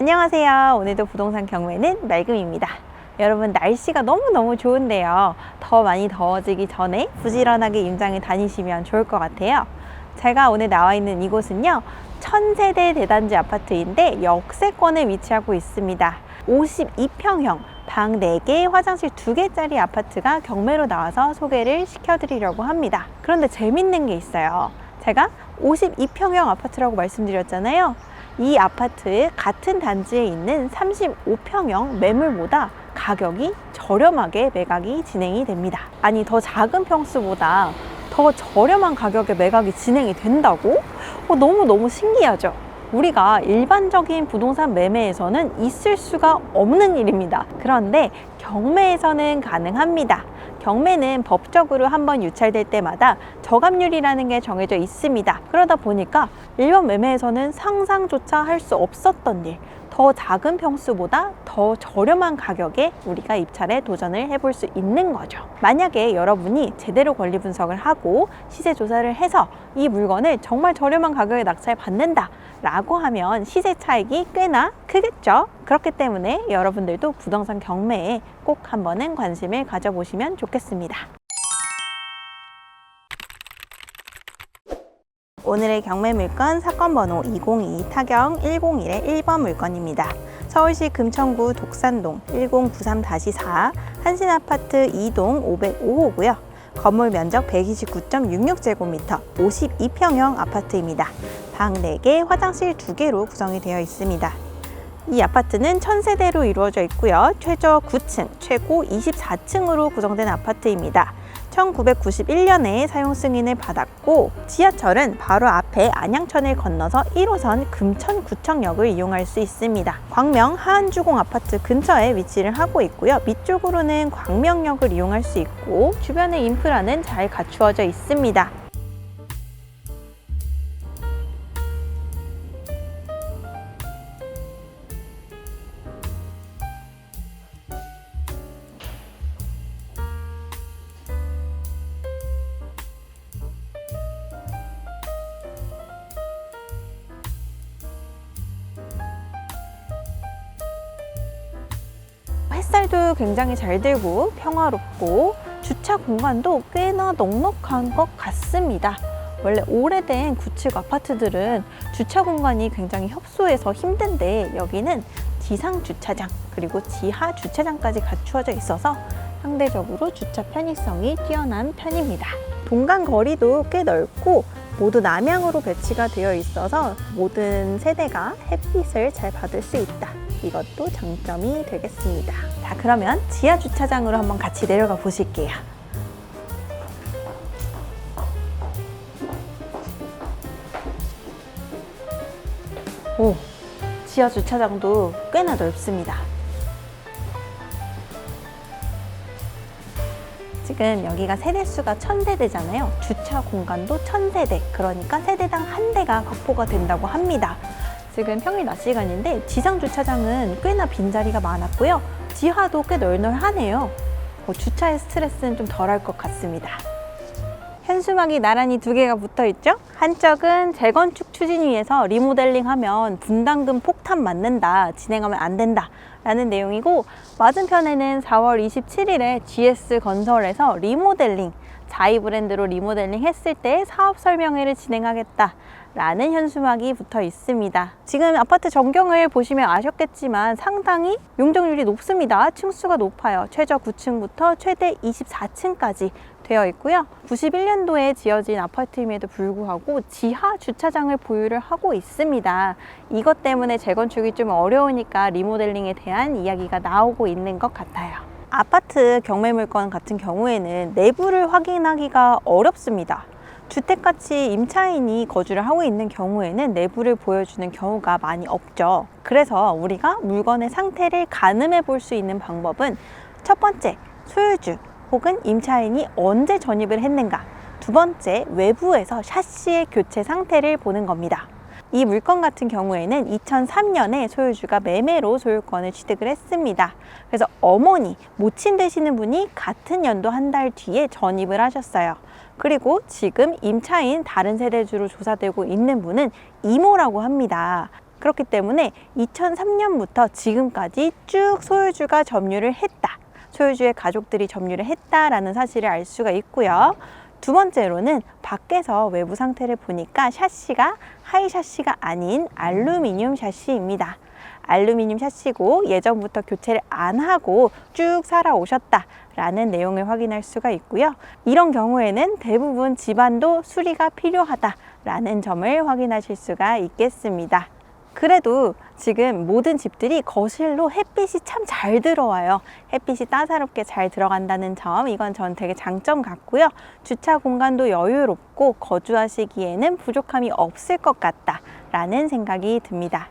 안녕하세요. 오늘도 부동산 경매는 맑음입니다. 여러분 날씨가 너무너무 좋은데요. 더 많이 더워지기 전에 부지런하게 임장을 다니시면 좋을 것 같아요. 제가 오늘 나와 있는 이곳은요. 천세대 대단지 아파트인데 역세권에 위치하고 있습니다. 52평형 방 4개, 화장실 2개짜리 아파트가 경매로 나와서 소개를 시켜드리려고 합니다. 그런데 재밌는 게 있어요. 제가 52평형 아파트라고 말씀드렸잖아요. 이 아파트 같은 단지에 있는 35평형 매물보다 가격이 저렴하게 매각이 진행이 됩니다. 아니, 더 작은 평수보다 더 저렴한 가격에 매각이 진행이 된다고? 어, 너무너무 신기하죠? 우리가 일반적인 부동산 매매에서는 있을 수가 없는 일입니다. 그런데 경매에서는 가능합니다. 경매는 법적으로 한 번 유찰될 때마다 저감률이라는 게 정해져 있습니다. 그러다 보니까 일반 매매에서는 상상조차 할 수 없었던 일, 더 작은 평수보다 더 저렴한 가격에 우리가 입찰에 도전을 해볼 수 있는 거죠. 만약에 여러분이 제대로 권리 분석을 하고 시세 조사를 해서 이 물건을 정말 저렴한 가격에 낙찰 받는다. 라고 하면 시세 차익이 꽤나 크겠죠. 그렇기 때문에 여러분들도 부동산 경매에 꼭 한번은 관심을 가져보시면 좋겠습니다. 오늘의 경매 물건 사건 번호 202 타경 101의 1번 물건입니다. 서울시 금천구 독산동 1093-4 한신아파트 2동 505호고요. 건물 면적 129.66제곱미터 52평형 아파트입니다. 방 4개, 화장실 2개로 구성이 되어 있습니다. 이 아파트는 천세대로 이루어져 있고요. 최저 9층, 최고 24층으로 구성된 아파트입니다. 1991년에 사용 승인을 받았고 지하철은 바로 앞에 안양천을 건너서 1호선 금천구청역을 이용할 수 있습니다. 광명 하안주공 아파트 근처에 위치를 하고 있고요. 밑쪽으로는 광명역을 이용할 수 있고 주변의 인프라는 잘 갖추어져 있습니다. 햇살도 굉장히 잘 들고 평화롭고 주차 공간도 꽤나 넉넉한 것 같습니다. 원래 오래된 구축 아파트들은 주차 공간이 굉장히 협소해서 힘든데 여기는 지상 주차장 그리고 지하 주차장까지 갖추어져 있어서 상대적으로 주차 편의성이 뛰어난 편입니다. 동간 거리도 꽤 넓고 모두 남향으로 배치가 되어 있어서 모든 세대가 햇빛을 잘 받을 수 있다. 이것도 장점이 되겠습니다. 자, 그러면 지하 주차장으로 한번 같이 내려가 보실게요. 오, 지하 주차장도 꽤나 넓습니다. 지금 여기가 세대수가 1000세대잖아요. 주차 공간도 1000세대. 그러니까 세대당 한 대가 확보가 된다고 합니다. 지금 평일 낮 시간인데 지상 주차장은 꽤나 빈자리가 많았고요. 지하도 꽤 널널하네요. 뭐 주차의 스트레스는 좀 덜할 것 같습니다. 현수막이 나란히 두 개가 붙어 있죠? 한쪽은 재건축 추진위에서 리모델링하면 분담금 폭탄 맞는다, 진행하면 안 된다 라는 내용이고 맞은편에는 4월 27일에 GS 건설에서 리모델링, 자이 브랜드로 리모델링 했을 때 사업 설명회를 진행하겠다 라는 현수막이 붙어 있습니다. 지금 아파트 전경을 보시면 아셨겠지만 상당히 용적률이 높습니다. 층수가 높아요. 최저 9층부터 최대 24층까지 되어 있고요. 91년도에 지어진 아파트임에도 불구하고 지하 주차장을 보유를 하고 있습니다. 이것 때문에 재건축이 좀 어려우니까 리모델링에 대한 이야기가 나오고 있는 것 같아요. 아파트 경매 물건 같은 경우에는 내부를 확인하기가 어렵습니다. 주택같이 임차인이 거주를 하고 있는 경우에는 내부를 보여주는 경우가 많이 없죠. 그래서 우리가 물건의 상태를 가늠해 볼 수 있는 방법은 첫 번째, 소유주 혹은 임차인이 언제 전입을 했는가. 두 번째, 외부에서 샤시의 교체 상태를 보는 겁니다. 이 물건 같은 경우에는 2003년에 소유주가 매매로 소유권을 취득을 했습니다. 그래서 어머니, 모친 되시는 분이 같은 연도 한 달 뒤에 전입을 하셨어요. 그리고 지금 임차인 다른 세대주로 조사되고 있는 분은 이모라고 합니다. 그렇기 때문에 2003년부터 지금까지 쭉 소유주가 점유를 했다. 소유주의 가족들이 점유를 했다라는 사실을 알 수가 있고요. 두 번째로는 밖에서 외부 상태를 보니까 샤시가 하이 샤시가 아닌 알루미늄 샤시입니다. 알루미늄 샤시고 예전부터 교체를 안 하고 쭉 살아오셨다라는 내용을 확인할 수가 있고요. 이런 경우에는 대부분 집안도 수리가 필요하다라는 점을 확인하실 수가 있겠습니다. 그래도 지금 모든 집들이 거실로 햇빛이 참 잘 들어와요. 햇빛이 따사롭게 잘 들어간다는 점, 이건 전 되게 장점 같고요. 주차 공간도 여유롭고 거주하시기에는 부족함이 없을 것 같다라는 생각이 듭니다.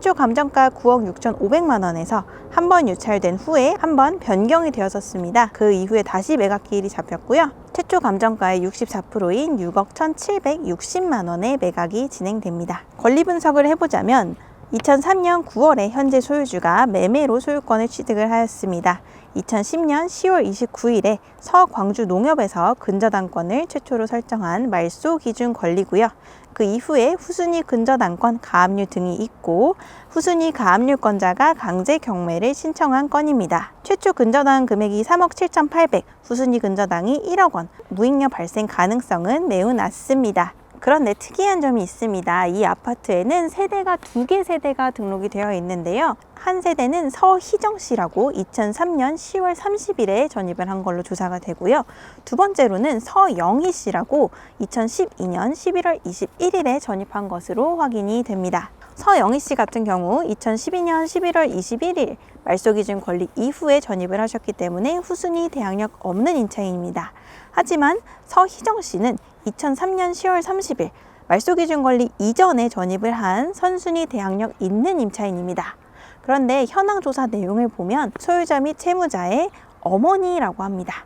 최초 감정가 9억 6,500만 원에서 한 번 유찰된 후에 한 번 변경이 되었었습니다. 그 이후에 다시 매각기일이 잡혔고요. 최초 감정가의 64%인 6억 1,760만 원의 매각이 진행됩니다. 권리 분석을 해보자면 2003년 9월에 현재 소유주가 매매로 소유권을 취득을 하였습니다. 2010년 10월 29일에 서광주 농협에서 근저당권을 최초로 설정한 말소 기준 권리고요. 그 이후에 후순위 근저당권 가압류 등이 있고 후순위 가압류권자가 강제 경매를 신청한 건입니다. 최초 근저당 금액이 3억 7,800, 후순위 근저당이 1억 원, 무익녀 발생 가능성은 매우 낮습니다. 그런데 특이한 점이 있습니다. 이 아파트에는 세대가 두 개 세대가 등록이 되어 있는데요. 한 세대는 서희정 씨라고 2003년 10월 30일에 전입을 한 걸로 조사가 되고요. 두 번째로는 서영희 씨라고 2012년 11월 21일에 전입한 것으로 확인이 됩니다. 서영희 씨 같은 경우 2012년 11월 21일 말소 기준 권리 이후에 전입을 하셨기 때문에 후순위 대항력 없는 임차인입니다. 하지만 서희정 씨는 2003년 10월 30일 말소 기준 권리 이전에 전입을 한 선순위 대항력 있는 임차인입니다. 그런데 현황 조사 내용을 보면 소유자 및 채무자의 어머니라고 합니다.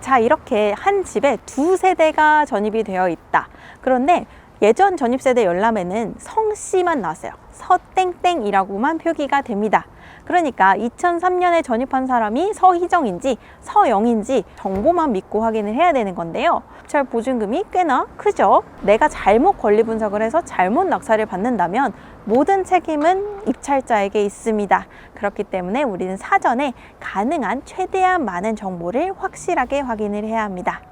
자, 이렇게 한 집에 두 세대가 전입이 되어 있다. 그런데 예전 전입세대 열람에는 성씨만 나왔어요. 서땡땡이라고만 표기가 됩니다. 그러니까 2003년에 전입한 사람이 서희정인지 서영인지 정보만 믿고 확인을 해야 되는 건데요. 입찰 보증금이 꽤나 크죠. 내가 잘못 권리 분석을 해서 잘못 낙찰을 받는다면 모든 책임은 입찰자에게 있습니다. 그렇기 때문에 우리는 사전에 가능한 최대한 많은 정보를 확실하게 확인을 해야 합니다.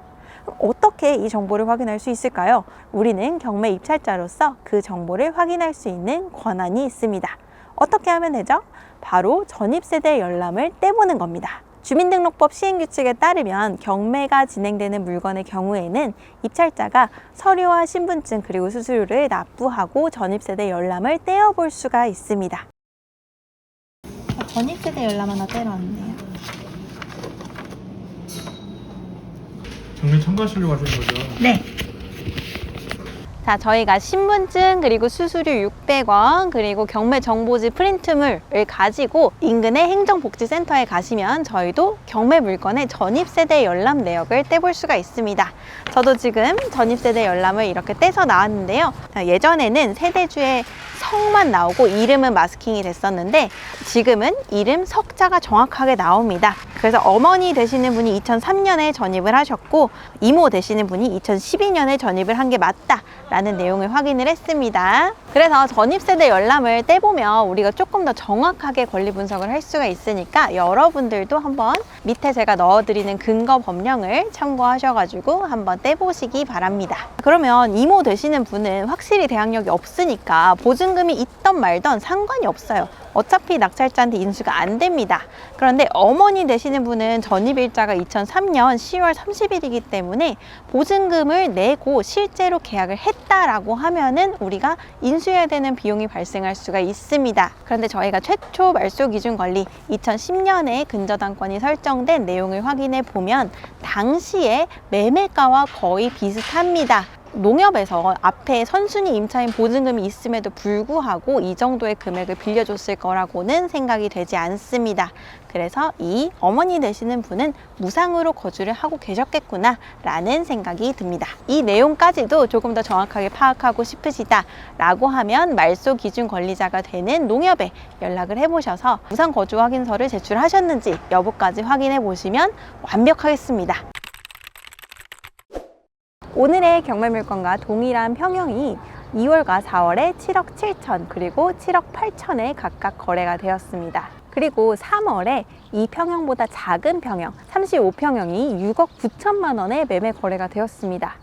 어떻게 이 정보를 확인할 수 있을까요? 우리는 경매 입찰자로서 그 정보를 확인할 수 있는 권한이 있습니다. 어떻게 하면 되죠? 바로 전입세대 열람을 떼보는 겁니다. 주민등록법 시행규칙에 따르면 경매가 진행되는 물건의 경우에는 입찰자가 서류와 신분증 그리고 수수료를 납부하고 전입세대 열람을 떼어볼 수가 있습니다. 전입세대 열람 하나 떼러 왔는데요. 경매 참가하시려고 하시는 거죠? 네. 자, 저희가 신분증 그리고 수수료 600원 그리고 경매 정보지 프린트물을 가지고 인근의 행정복지센터에 가시면 저희도 경매 물건의 전입세대 열람 내역을 떼볼 수가 있습니다. 저도 지금 전입세대 열람을 이렇게 떼서 나왔는데요. 자, 예전에는 세대주의 성만 나오고 이름은 마스킹이 됐었는데 지금은 이름 석자가 정확하게 나옵니다. 그래서 어머니 되시는 분이 2003년에 전입을 하셨고 이모 되시는 분이 2012년에 전입을 한 게 맞다 라는 내용을 확인을 했습니다. 그래서 전입세대 열람을 떼보면 우리가 조금 더 정확하게 권리 분석을 할 수가 있으니까 여러분들도 한번 밑에 제가 넣어드리는 근거 법령을 참고하셔가지고 한번 떼보시기 바랍니다. 그러면 이모 되시는 분은 확실히 대항력이 없으니까 보증금이 있던 말던 상관이 없어요. 어차피 낙찰자한테 인수가 안 됩니다. 그런데 어머니 되시는 분은 전입일자가 2003년 10월 30일이기 때문에 보증금을 내고 실제로 계약을 했다라고 하면은 우리가 인수해야 되는 비용이 발생할 수가 있습니다. 그런데 저희가 최초 말소 기준 권리 2010년에 근저당권이 설정된 내용을 확인해 보면 당시에 매매가와 거의 비슷합니다. 농협에서 앞에 선순위 임차인 보증금이 있음에도 불구하고 이 정도의 금액을 빌려줬을 거라고는 생각이 되지 않습니다. 그래서 이 어머니 되시는 분은 무상으로 거주를 하고 계셨겠구나 라는 생각이 듭니다. 이 내용까지도 조금 더 정확하게 파악하고 싶으시다 라고 하면 말소 기준 권리자가 되는 농협에 연락을 해보셔서 무상 거주 확인서를 제출하셨는지 여부까지 확인해 보시면 완벽하겠습니다. 오늘의 경매 물건과 동일한 평형이 2월과 4월에 7억 7천 그리고 7억 8천에 각각 거래가 되었습니다. 그리고 3월에 이 평형보다 작은 평형 35평형이 6억 9천만 원에 매매 거래가 되었습니다.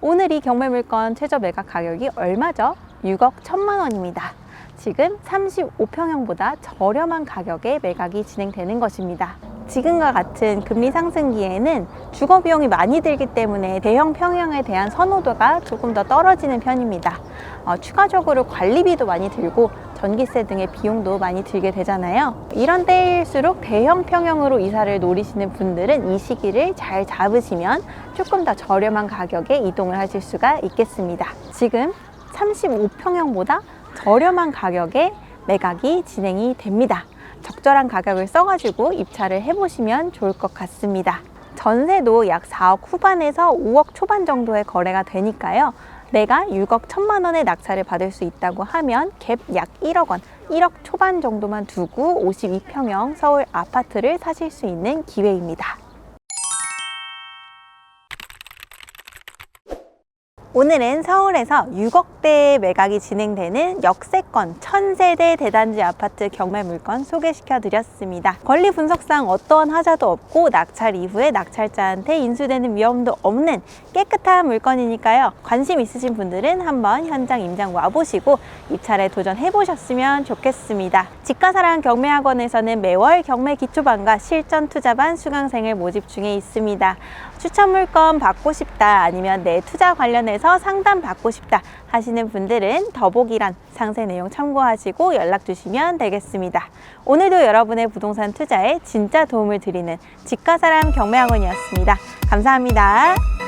오늘 이 경매 물건 최저 매각 가격이 얼마죠? 6억 1천만 원입니다. 지금 35평형보다 저렴한 가격에 매각이 진행되는 것입니다. 지금과 같은 금리 상승기에는 주거 비용이 많이 들기 때문에 대형 평형에 대한 선호도가 조금 더 떨어지는 편입니다. 어, 추가적으로 관리비도 많이 들고 전기세 등의 비용도 많이 들게 되잖아요. 이런 때일수록 대형 평형으로 이사를 노리시는 분들은 이 시기를 잘 잡으시면 조금 더 저렴한 가격에 이동을 하실 수가 있겠습니다. 지금 35평형보다 저렴한 가격에 매각이 진행이 됩니다. 적절한 가격을 써가지고 입찰을 해보시면 좋을 것 같습니다. 전세도 약 4억 후반에서 5억 초반 정도의 거래가 되니까요. 내가 6억 1천만 원의 낙찰을 받을 수 있다고 하면 갭 약 1억 원, 1억 초반 정도만 두고 52평형 서울 아파트를 사실 수 있는 기회입니다. 오늘은 서울에서 6억대의 매각이 진행되는 역세권 1000세대 대단지 아파트 경매 물건 소개시켜 드렸습니다. 권리 분석상 어떠한 하자도 없고 낙찰 이후에 낙찰자한테 인수되는 위험도 없는 깨끗한 물건이니까요. 관심 있으신 분들은 한번 현장 임장 와보시고 입찰에 도전해 보셨으면 좋겠습니다. 집가사랑 경매학원에서는 매월 경매 기초반과 실전 투자반 수강생을 모집 중에 있습니다. 추천 물건 받고 싶다 아니면 내 투자 관련 해서 상담 받고 싶다 하시는 분들은 더보기란 상세 내용 참고하시고 연락 주시면 되겠습니다. 오늘도 여러분의 부동산 투자에 진짜 도움을 드리는 집가사람 경매학원이었습니다. 감사합니다.